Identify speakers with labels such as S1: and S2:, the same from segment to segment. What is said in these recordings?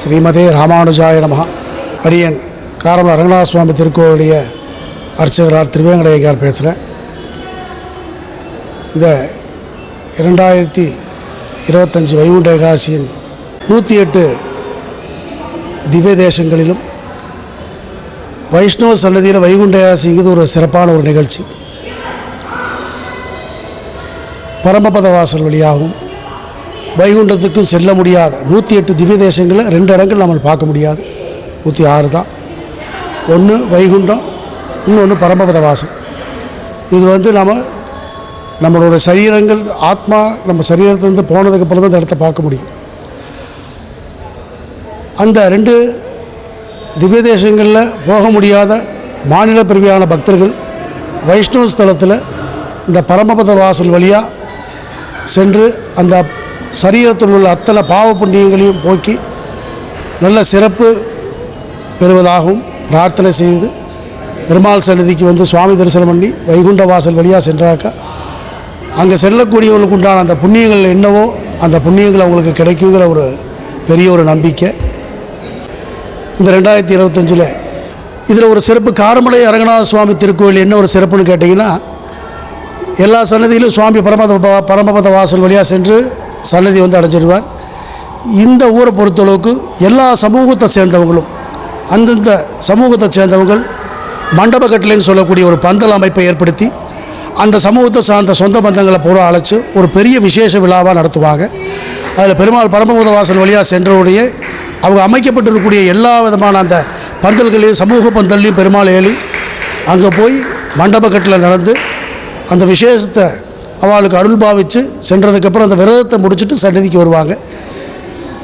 S1: ஸ்ரீமதே ராமானுஜாய நமஹ அடியன் காரமல ரங்கநாத சுவாமி திருக்கோவிலுடைய அர்ச்சகரார் திருவேங்கடையார் பேசுகிறேன் இந்த இரண்டாயிரத்தி இருபத்தஞ்சி வைகுண்ட ஏகாசியின் நூற்றி எட்டு திவ்ய தேசங்களிலும் வைஷ்ணவ சன்னதியில் வைகுண்ட ஏகாசிங்கிறது ஒரு சிறப்பான ஒரு நிகழ்ச்சி. பரமபத வாசல் வழியாகவும் வைகுண்டத்துக்கும் செல்ல முடியாத நூற்றி எட்டு திவ்ய தேசங்களை ரெண்டு இடங்கள் நம்ம பார்க்க முடியாது. நூற்றி ஆறு தான். ஒன்று வைகுண்டம் இன்னொன்று பரமபத வாசல் இது வந்து நம்ம நம்மளோட சரீரங்கள் ஆத்மா நம்ம சரீரத்திலேருந்து போனதுக்கப்புறம் தான் இந்த இடத்த பார்க்க முடியும். அந்த ரெண்டு திவ்ய தேசங்களில் போக முடியாத மாநில பிரிவியான பக்தர்கள் வைஷ்ணவ ஸ்தலத்தில் இந்த பரமபத வாசல் வழியாக சென்று அந்த சரீரத்தில் உள்ள அத்தனை பாவ புண்ணியங்களையும் போக்கி நல்ல சிறப்பு பெறுவதாகவும் பிரார்த்தனை செய்து பெருமாள் சன்னதிக்கு வந்து சுவாமி தரிசனம் பண்ணி வைகுண்ட வாசல் வழியாக சென்றாக்கா அங்கே செல்லக்கூடியவர்களுக்கு உண்டான அந்த புண்ணியங்கள் என்னவோ அந்த புண்ணியங்கள் அவங்களுக்கு கிடைக்குங்கிற ஒரு பெரிய ஒரு நம்பிக்கை. இந்த ரெண்டாயிரத்தி இருபத்தஞ்சில் இதில் ஒரு சிறப்பு காரமடை அரங்கநாத சுவாமி திருக்கோயில் என்ன ஒரு சிறப்புன்னு கேட்டிங்கன்னா எல்லா சன்னதியிலும் சுவாமி பரமத பரமபத வாசல் வழியாக சென்று சன்னதி வந்து அடைஞ்சிருவார். இந்த ஊரை பொறுத்தளவுக்கு எல்லா சமூகத்தை சேர்ந்தவங்களும் அந்தந்த சமூகத்தை சேர்ந்தவங்கள் மண்டபக்கட்டிலேன்னு சொல்லக்கூடிய ஒரு பந்தல் அமைப்பை ஏற்படுத்தி அந்த சமூகத்தை சார்ந்த சொந்த பந்தங்களை பூரா அழைச்சி ஒரு பெரிய விசேஷ விழாவாக நடத்துவாங்க. அதில் பெருமாள் பரமபுத வாசல் வழியாக சென்றவுடைய அவங்க அமைக்கப்பட்டிருக்கக்கூடிய எல்லா விதமான அந்த பந்தல்களையும் சமூக பந்தல்லையும் பெருமாள் ஏழி அங்கே போய் மண்டபக்கட்டில் நடந்து அந்த விசேஷத்தை அவளுக்கு அருள் பாவித்து சென்றதுக்கப்புறம் அந்த விரதத்தை முடிச்சுட்டு சன்னதிக்கு வருவாங்க.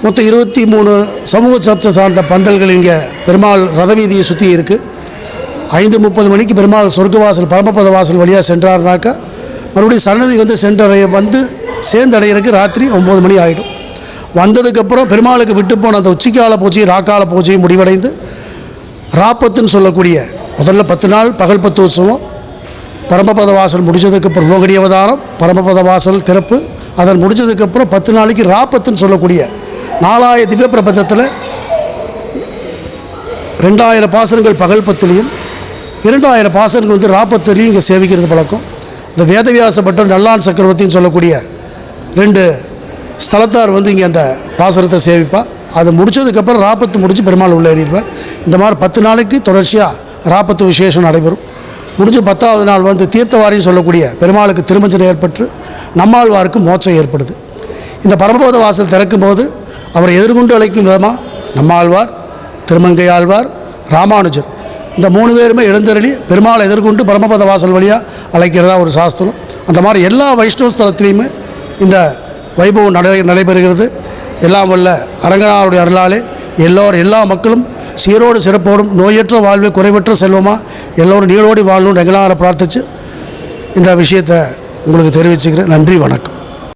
S1: மொத்தம் இருபத்தி மூணு சமூக சத்து சார்ந்த பந்தல்கள் இங்கே பெருமாள் ரதவீதியை சுற்றி இருக்குது ஐந்து முப்பது மணிக்கு பெருமாள் சொர்க்கவாசல் பரமபத வாசல் வழியாக சென்றார்னாக்கா மறுபடியும் சன்னதி வந்து சென்றடைய வந்து சேர்ந்தடைகிறதுக்கு ராத்திரி ஒம்பது மணி ஆகிடும் வந்ததுக்கப்புறம் பெருமாளுக்கு விட்டு போன அந்த உச்சிக்கால பூஜை ராக்கால பூஜையும் முடிவடைந்து ராப்பத்துன்னு சொல்லக்கூடிய முதல்ல பத்து நாள் பகல் பத்து உற்சவம் பரமபத வாசல் முடிஞ்சதுக்கப்புறம் லோகடி அவதாரம் பரமபத வாசல் திறப்பு அதன் முடிஞ்சதுக்கப்புறம் பத்து நாளைக்கு ராப்பத்துன்னு சொல்லக்கூடிய நாலாய திவ்ய பிரபந்தத்தில் ரெண்டாயிரம் பாசனங்கள் பகல் பத்துலேயும் இரண்டாயிரம் பாசனங்கள் வந்து ராப்பத்துலேயும் இங்கே சேவிக்கிறது பழக்கம். இந்த வேதவியாச பட்டம் நல்லான் சக்கரவர்த்தின்னு சொல்லக்கூடிய ரெண்டு ஸ்தலத்தார் வந்து இங்கே அந்த பாசனத்தை சேவிப்பா. அது முடிச்சதுக்கப்புறம் ராப்பத்து முடித்து பெருமாள் உள்ள ஏறிடுவார். இந்த மாதிரி பத்து நாளைக்கு தொடர்ச்சியாக ராப்பத்து விசேஷம் நடைபெறும். முடிஞ்சு பத்தாவது நாள் வந்து தீர்த்தவாரின்னு சொல்லக்கூடிய பெருமாளுக்கு திருமஞ்சனம் ஏற்பட்டு நம்மாழ்வாருக்கு மோட்சம் ஏற்படுது. இந்த பரமபத வாசல் திறக்கும் போது அவரை எதிர்கொண்டு அழைக்கும் விதமாக நம்மாழ்வார் திருமங்கையாழ்வார் ராமானுஜர். இந்த மூணு பேருமே எழுந்தருளி பெருமாளை எதிர்கொண்டு பரமபத வாசல் வழியாக அழைக்கிறதா ஒரு சாஸ்திரம். அந்த மாதிரி எல்லா வைஷ்ணவ ஸ்தலத்திலையுமே இந்த வைபவம் நடை நடைபெறுகிறது. எல்லாம் வல்ல அரங்கனாருடைய அருளாலே எல்லோரும் எல்லா மக்களும் சீரோடு சிறப்போடும் நோயற்ற வாழ்வை குறைவற்ற செல்வமாக எல்லோரும் நீரோடி வாழணும்னு ரங்கனாரை பிரார்த்தித்து இந்த விஷயத்தை உங்களுக்கு தெரிவிச்சுக்கிறேன். நன்றி வணக்கம்.